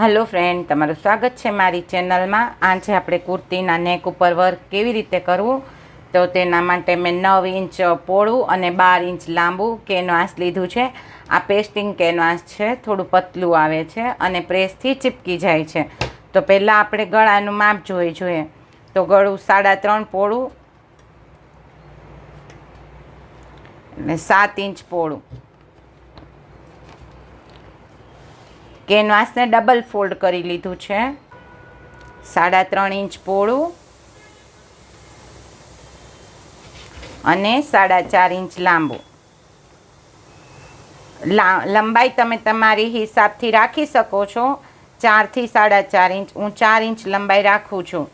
Hello friend તમારું સ્વાગત છે મારી ચેનલમાં. આજે આપણે કુર્તીના નેક ઉપર વર્ક કેવી રીતે કરવું? તો તેના માટે મેં નવ ઇંચ પોળું અને બાર ઇંચ લાંબુ કેનવાસ લીધું છે. આ પેસ્ટિંગ કેનવાસ છે, થોડું પતલું આવે છે અને પ્રેસથી ચીપકી જાય છે. તો પહેલાં આપણે ગળાનું માપ જોઈ જોઈએ. તો ગળું સાડા ત્રણ પોળું. અને સાત ઇંચ પોળું. કેનવાસને ડબલ ફોલ્ડ કરી લીધું છે. સાડા ત્રણ ઇંચ પોળું. અને સાડા ચાર ઇંચ લાંબુ. લંબાઈ તમે તમારી હિસાબથી રાખી શકો છો. ચારથી સાડા ચાર ઇંચ, હું ચાર ઇંચ લંબાઈ રાખું છું.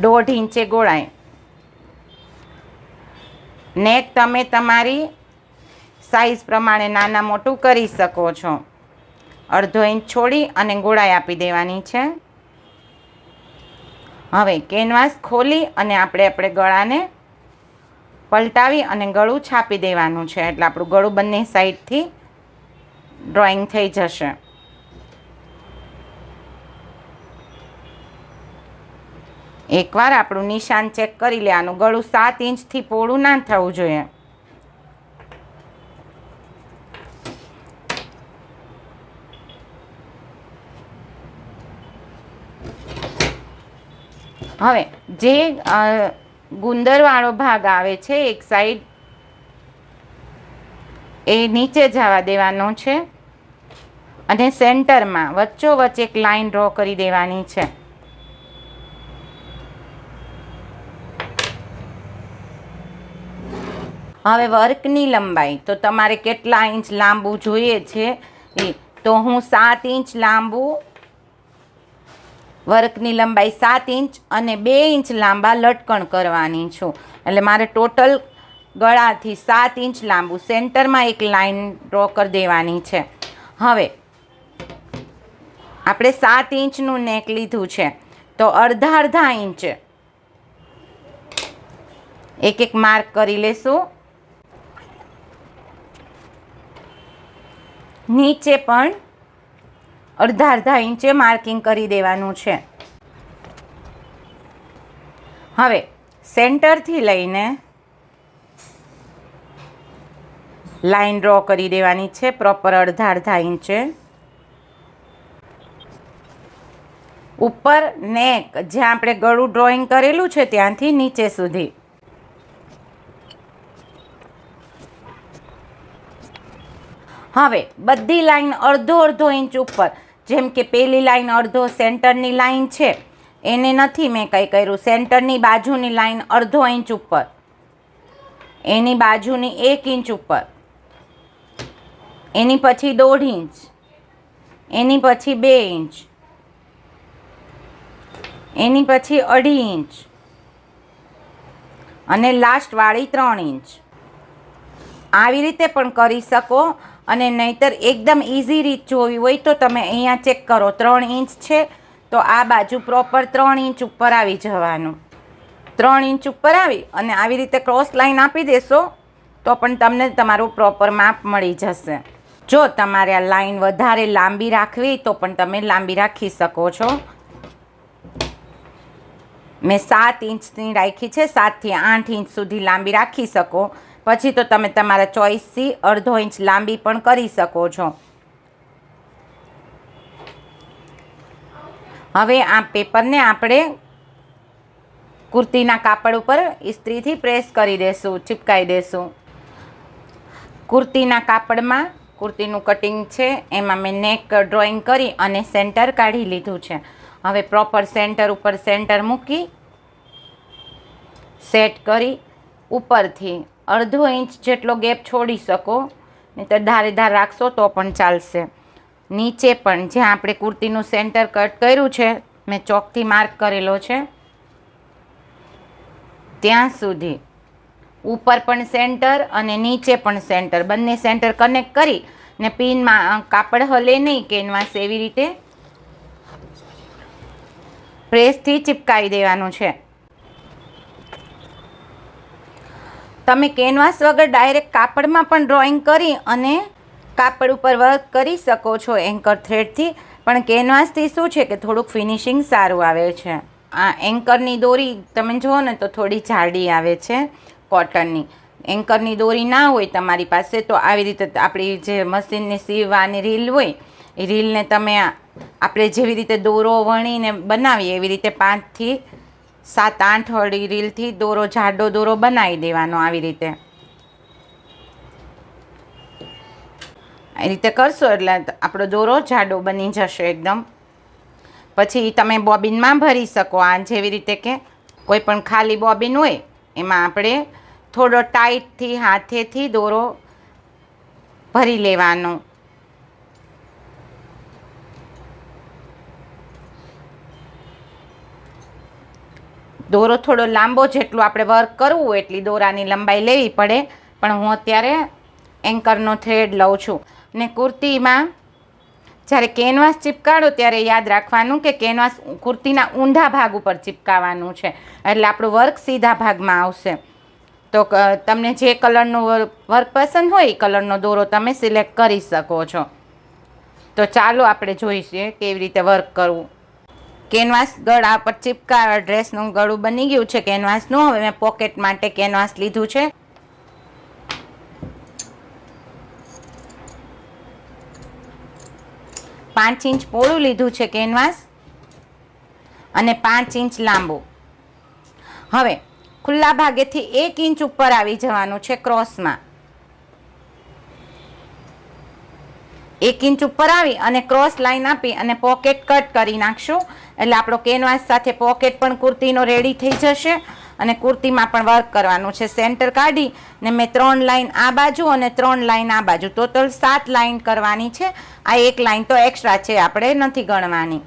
દોઢ ઇંચે ગોળાઈ. નેક તમે તમારી સાઈઝ પ્રમાણે નાના મોટું કરી શકો છો. અડધો ઇંચ છોડી અને ગોળાઈ આપી દેવાની છે. હવે કેનવાસ ખોલી અને આપણે આપણે ગળાને પલટાવી અને ગળું છાપી દેવાનું છે. એટલે આપણું ગળું બંને સાઈડથી ડ્રોઈંગ થઈ જશે. એકવાર આપણું નિશાન ચેક કરી લેવાનું ગળું સાત ઇંચથી પોળું ના થવું જોઈએ. હવે, જે ગુંદરવાળો ભાગ આવે છે, એક સાઈડ એ નીચે જવા દેવાનો છે. અને સેન્ટરમાં વચ્ચોવચ્ચ એક લાઈન ડ્રો કરી દેવાની છે. હવે વર્કની લંબાઈ તો તમારે કેટલા ઇંચ લાંબુ જોઈએ છે? એ તો હું સાત ઇંચ લાંબુ, વર્કની લંબાઈ સાત ઇંચ અને બે ઇંચ લાંબા લટકણ કરવાની છું. એટલે મારે ટોટલ ગળાથી સાત ઇંચ લાંબુ, સેન્ટરમાં એક લાઈન ડ્રો કરી દેવાની છે. હવે, આપણે સાત ઇંચનું નેક લીધું છે. તો અડધા અડધા ઇંચ, એક એક માર્ક કરી લેશું. નીચે પણ અડધા અડધા ઇંચે માર્કિંગ કરી દેવાનું છે. હવે સેન્ટરથી લઈને લાઈન ડ્રો કરી દેવાની છે પ્રોપર અડધા અડધા ઇંચે. ઉપર નેક, જ્યાં આપણે ગળું ડ્રોઈંગ કરેલું છે ત્યાંથી નીચે સુધી. હવે, બધી લાઈન અડધો અડધો ઇંચ ઉપર, જેમ કે પેલી લાઈન અડધો સેન્ટરની લાઈન છે, એને નથી મેં કંઈ કર્યું. સેન્ટરની બાજુની લાઈન અડધો ઇંચ ઉપર, એની બાજુની એક ઇંચ ઉપર, એની પછી દોઢ ઇંચ, એની પછી બે ઇંચ, એની પછી અઢી ઇંચ, અને લાસ્ટવાળી ત્રણ ઇંચ. આવી રીતે પણ કરી શકો. અને નહીતર એકદમ ઇઝી રીત જોવી હોય તો તમે અહીંયા ચેક કરો. ત્રણ ઇંચ છે, તો આ બાજુ પ્રોપર ત્રણ ઇંચ ઉપર આવી જવાનું. ત્રણ ઇંચ ઉપર આવી અને આવી રીતે ક્રોસ લાઇન આપી દેશો, તો પણ તમને તમારું પ્રોપર માપ મળી જશે. જો તમારે આ લાઈન વધારે લાંબી રાખવી તો પણ તમે લાંબી રાખી શકો છો. મેં સાત ઇંચની રાખી છે, સાતથી આઠ ઇંચ સુધી લાંબી રાખી શકો. પછી તો તમે તમારા ચોઈસથી અડધો ઇંચ લાંબી પણ કરી શકો છો. હવે આ પેપરને આપણે કુર્તીના કાપડ ઉપર ઇસ્ત્રીથી પ્રેસ કરી દેશું, ચિપકાઈ દેશું. કુર્તીના કાપડમાં, કુર્તીનું કટિંગ છે, એમાં મેં નેક ડ્રોઈંગ કરી અને સેન્ટર કાઢી લીધું છે. હવે પ્રોપર સેન્ટર ઉપર સેન્ટર મૂકી, સેટ કરી ઉપરથી અડધો ઇંચ જેટલો ગેપ છોડી શકો, નહીંતર ધારે ધાર રાખશો તો પણ ચાલશે. નીચે પણ જ્યાં આપણે કુર્તીનું સેન્ટર કટ કર્યું છે, મેં ચોકથી માર્ક કરેલો છે, ત્યાં સુધી. ઉપર પણ સેન્ટર અને નીચે પણ સેન્ટર. બંને સેન્ટર કનેક્ટ કરી ને પિનમાં કાપડ હલે નહીં, કેનવાસ એવી રીતે. પ્રેસથી ચિપકાવી દેવાનું છે. તમે કેનવાસ વગર ડાયરેક્ટ કાપડમાં પણ ડ્રોઈંગ કરી અને કાપડ ઉપર વર્ક કરી શકો છો એન્કર થ્રેડથી પણ કેનવાસથી શું છે કે થોડુંક ફિનિશિંગ સારું આવે છે. આ એન્કરની દોરી તમે જુઓ ને તો થોડી જાડી આવે છે કોટનની એન્કરની દોરી ના હોય તમારી પાસે તો આવી રીતે આપણી જે મશીનની સીવવાની રીલ હોય, એ રીલને તમે આપણે જેવી રીતે દોરો વણીને બનાવીએ એવી રીતે પાંચથી સાત આઠ વળી રીલથી દોરો જાડો દોરો બનાવી દેવાનો આવી રીતે. એ રીતે કરશો એટલે આપણો દોરો જાડો બની જશે એકદમ. પછી તમે બોબિનમાં ભરી શકો આ જેવી રીતે કે કોઈ પણ ખાલી બોબિન હોય, એમાં આપણે થોડો ટાઈટથી હાથેથી દોરો ભરી લેવાનો. દોરો થોડો લાંબો જેટલું આપણે વર્ક કરવું એટલી દોરાની લંબાઈ લેવી પડે. પણ હું અત્યારે એન્કરનો થ્રેડ લઉં છું. ને કુર્તીમાં જ્યારે કેનવાસ ચિપકાડો ત્યારે યાદ રાખવાનું કે કેનવાસ કુર્તીના ઊંધા ભાગ ઉપર ચિપકાવાનું છે. એટલે આપણું વર્ક સીધા ભાગમાં આવશે. તો તમને જે કલરનો વર્ક પસંદ હોય એ કલરનો દોરો તમે સિલેક્ટ કરી શકો છો. તો ચાલો આપણે જોઈશું કેવી રીતે વર્ક કરવું. કેનવાસ ગળા પર ચિપકા ડ્રેસનું ગળું બની ગયું છે. કેનવાસનું હવે મેં પોકેટ માટે કેનવાસ લીધું છે. પાંચ ઇંચ પોળું લીધું છે કેનવાસ અને પાંચ ઇંચ લાંબુ. હવે, ખુલ્લા ભાગેથી એક ઇંચ ઉપર આવી જવાનું છે ક્રોસમાં. એક ઇંચ ઉપર આવી અને ક્રોસ લાઇન આપી અને પોકેટ કટ કરી નાખશું. એટલે આપણો કેનવાસ સાથે પોકેટ પણ કુર્તીનો રેડી થઈ જશે અને કુર્તીમાં પણ વર્ક કરવાનું છે. સેન્ટર કાઢી ને મેં ત્રણ લાઇન આ બાજુ અને ત્રણ લાઈન આ બાજુ. ટોટલ સાત લાઈન કરવાની છે. આ એક લાઈન તો એક્સ્ટ્રા છે, આપણે નથી ગણવાની.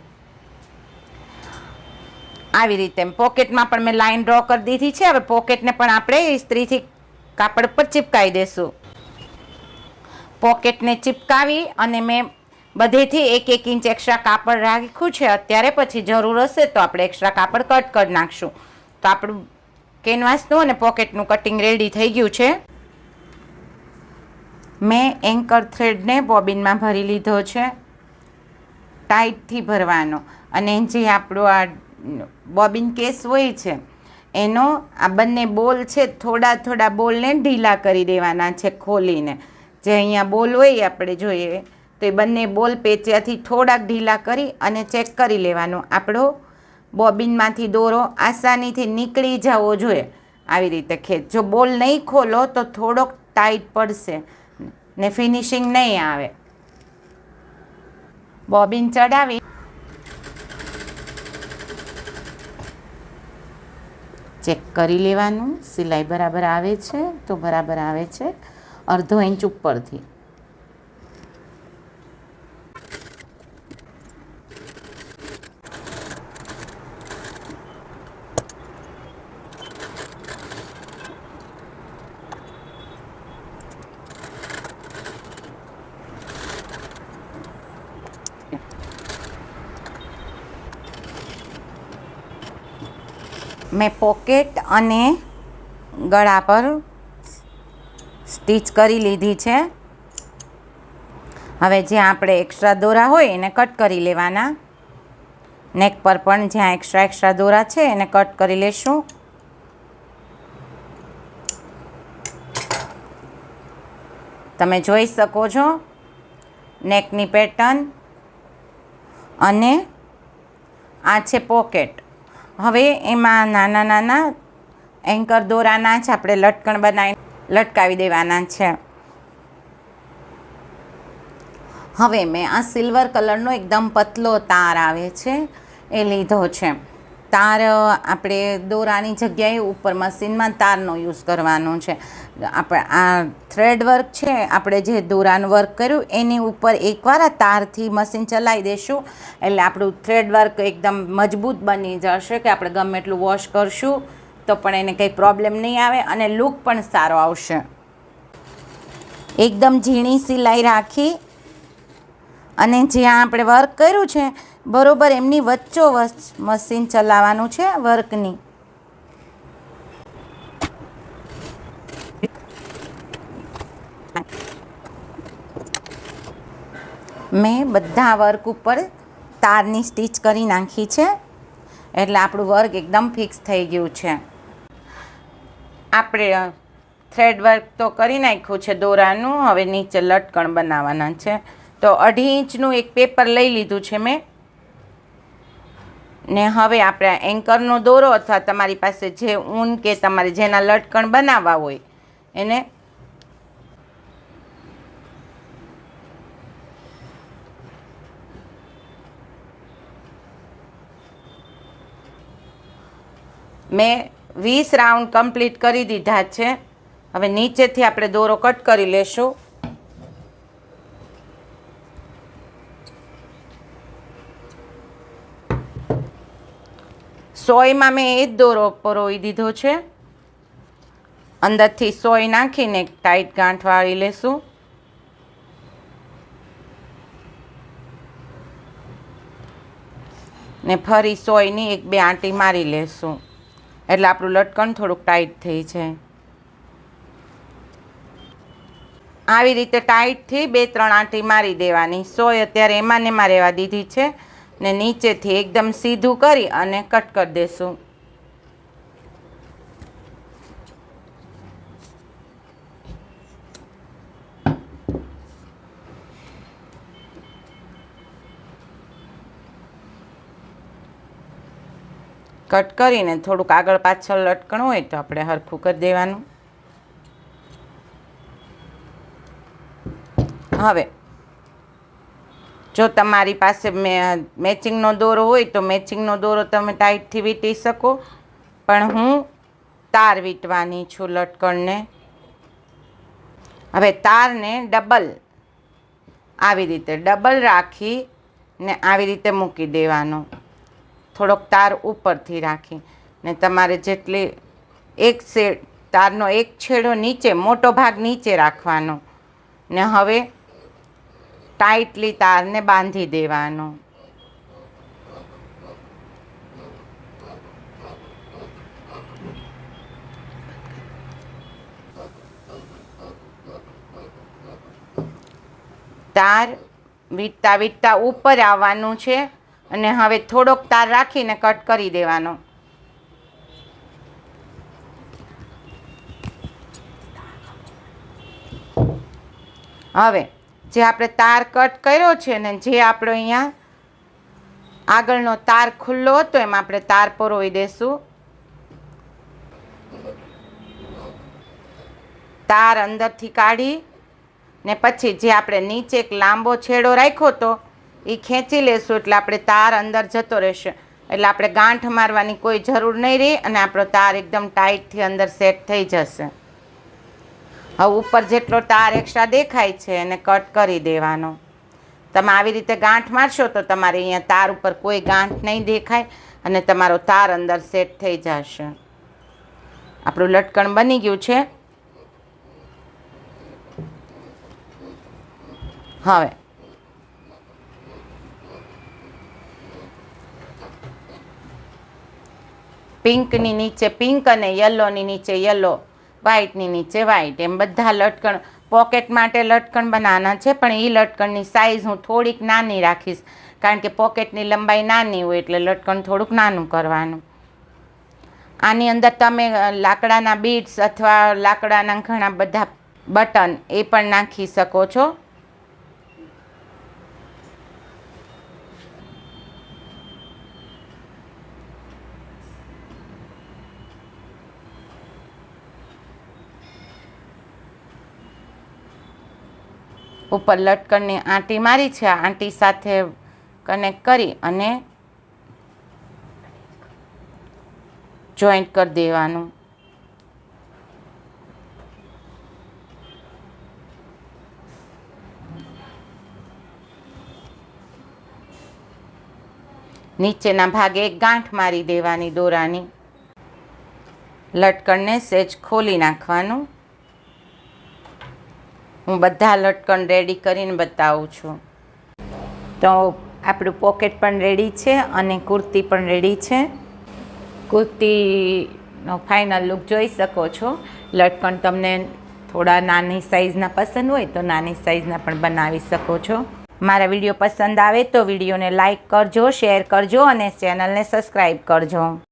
આવી રીતે પોકેટમાં પણ મેં લાઇન ડ્રો કરી દીધી છે. હવે પોકેટને પણ આપણે ઇસ્ત્રીથી કાપડ પર ચિપકાવી દેશું. પોકેટને ચિપકાવી અને મેં બધેથી એક એક ઇંચ એક્સ્ટ્રા કાપડ રાખ્યું છે. અત્યારે પછી જરૂર હશે તો આપણે એક્સ્ટ્રા કાપડ કટ કરી નાખશું. તો આપણું કેનવાસનું અને પોકેટનું કટિંગ રેડી થઈ ગયું છે. મેં એન્કર થ્રેડને બોબિનમાં ભરી લીધો છે. ટાઈટથી ભરવાનો. અને જે આપણો આ બોબિન કેસ હોય છે, એનો આ બંને બોલ છે, થોડા થોડા બોલને ઢીલા કરી દેવાના છે ખોલીને. જે અહીંયા બોલ હોય આપણે જોઈએ. તો એ બંને બોલ પેચ્યાથી થોડાક ઢીલા કરી અને ચેક કરી લેવાનો. આપણો બોબિનમાંથી દોરો આસાનીથી નીકળી જવો જોઈએ. આવી રીતે ખેંચ. જો બોલ નહીં ખોલો તો થોડોક ટાઈટ પડશે. ને ફિનિશિંગ નહીં આવે. બોબિન ચડાવી. ચેક કરી લેવાનું. સિલાઈ બરાબર આવે છે? તો બરાબર આવે છે. અડધો ઇંચ ઉપરથી. મેં પોકેટ અને ગળા પર સ્ટીચ કરી લીધી છે. હવે જ્યાં આપણે એક્સ્ટ્રા દોરા હોય એને કટ કરી લેવાના. નેક પર પણ જ્યાં એક્સ્ટ્રા એક્સ્ટ્રા દોરા છે એને કટ કરી લેશું. તમે જોઈ શકો છો નેકની પેટર્ન અને આ છે પોકેટ હવે એમાં નાના નાના એન્કર દોરાના જ આપણે લટકણ બનાવી લટકાવી દેવાના છે. હવે મેં આ સિલ્વર કલરનો એકદમ પતલો તાર આવે છે, એ લીધો છે. તાર આપણે દોરાની જગ્યાએ ઉપર મશીનમાં તારનો યુઝ કરવાનો છે. આપણે આ થ્રેડ વર્ક છે, આપણે જે દોરાનું વર્ક કર્યું, એની ઉપર એકવાર આ તારથી મશીન ચલાવી દઈશું એટલે આપણું થ્રેડ વર્ક એકદમ મજબૂત બની જશે કે આપણે ગમે એટલું વોશ કરશું. તો પણ એને કંઈ પ્રોબ્લેમ નહીં આવે અને લુક પણ સારો આવશે. એકદમ ઝીણી સિલાઈ રાખી અને જ્યાં આપણે વર્ક કર્યું છે, બરોબર એમની વચ્ચોવચ મશીન ચલાવવાનું છે વર્કની મેં બધા વર્ક ઉપર તારની સ્ટીચ કરી નાખી છે. એટલે આપણું વર્ક એકદમ ફિક્સ થઈ ગયું છે. આપણે થ્રેડ વર્ક તો કરી નાખ્યું છે દોરાનું, હવે નીચે લટકણ બનાવવાના છે. તો અઢી ઇંચનું એક પેપર લઈ લીધું છે મેં. ને હવે આપણે એન્કરનો દોરો અથવા તમારી પાસે જે ઊન કે તમારે જેના લટકણ બનાવવા હોય, એને મેં વીસ રાઉન્ડ કમ્પ્લીટ કરી દીધા છે. હવે નીચેથી આપણે દોરો કટ કરી લેશું. સોયમાં મેં એ જ દોરો પરોવી દીધો છે. અંદરથી સોય નાખીને ટાઈટ ગાંઠ વાળી લેશું. ને ફરી સોયની એક બે આંટી મારી લેશું. એટલે આપણું લટકણ થોડુંક ટાઈટ થઈ જાય આવી રીતે ટાઈટથી બે, ત્રણ આંટી મારી દેવાની. સોય અત્યારે એમાં ને એમાં રહેવા દીધી છે ને નીચેથી એકદમ સીધું કરી અને કટ કરી દેશું. કટ કરીને થોડુંક આગળ પાછળ લટકણ હોય તો આપણે હરખું કરી દેવાનું. હવે, જો તમારી પાસે મેચિંગનો દોરો હોય તો મેચિંગનો દોરો તમે ટાઈટથી વીંટી શકો. પણ હું તાર વીંટવાની છું લટકણને. હવે તારને ડબલ, આવી રીતે ડબલ રાખી ને આવી રીતે મૂકી દેવાનો. થોડોક તાર ઉપરથી રાખી. ને તમારે જેટલી એક શેડ, તારનો એક છેડો નીચે, મોટો ભાગ નીચે રાખવાનો. ને હવે ટાઈટલી તારને બાંધી દેવાનો. તાર વીટતા વીટતા ઉપર આવવાનું છે. અને હવે થોડોક તાર રાખીને કટ કરી દેવાનો. હવે જે આપણે તાર કટ કર્યો છે ને જે આપણો અહીંયા આગળનો તાર ખુલ્લો હતો, એમાં આપણે તાર પરોવી દેશું. તાર અંદરથી કાઢી ને પછી જે આપણે નીચે એક લાંબો છેડો રાખ્યો હતો એ ખેંચી લેશું એટલે આપણે તાર અંદર જતો રહેશે. એટલે આપણે ગાંઠ મારવાની કોઈ જરૂર નહીં રહે અને આપણો તાર એકદમ ટાઈટથી અંદર સેટ થઈ જશે. હવે ઉપર જેટલો તાર એક્સ્ટ્રા દેખાય છે એને કટ કરી દેવાનો. તમે આવી રીતે ગાંઠ મારશો તો તમારે અહીંયા તાર ઉપર કોઈ ગાંઠ નહીં દેખાય અને તમારો તાર અંદર સેટ થઈ જશે. આપણું લટકણ બની ગયું છે. હવે પિંકની નીચે પિંક અને યલોની નીચે યલો, વ્હાઇટની નીચે વ્હાઇટ. એમ બધા લટકણ, પોકેટ માટે લટકણ બનાવવાના છે, પણ એ લટકણની સાઇઝ હું થોડીક નાની રાખીશ, કારણ કે પોકેટની લંબાઈ નાની હોય એટલે લટકણ થોડુંક નાનું કરવાનું. આની અંદર તમે લાકડાના બીડ્સ અથવા લાકડાના ઘણા બધા બટન એ પણ નાખી શકો છો. ઉપર લટકણની આંટી મારી છે આંટી સાથે કનેક્ટ કરી અને જોઈન્ટ કરી દેવાનું. નીચેના ભાગે ગાંઠ મારી દેવાની દોરાની. લટકણને સેજ ખોલી નાખવાનું. હું બધા લટકણ રેડી કરીને બતાવું છું. તો આપણું પોકેટ પણ રેડી છે અને કુર્તી પણ રેડી છે. કુર્તીનો ફાઇનલ લુક જોઈ શકો છો. લટકણ તમને થોડા નાની સાઇઝના પસંદ હોય તો નાની સાઇઝના પણ બનાવી શકો છો. મારા વીડિયો પસંદ આવે તો વિડીયોને લાઇક કરજો શેર કરજો અને ચેનલને સબસ્ક્રાઈબ કરજો.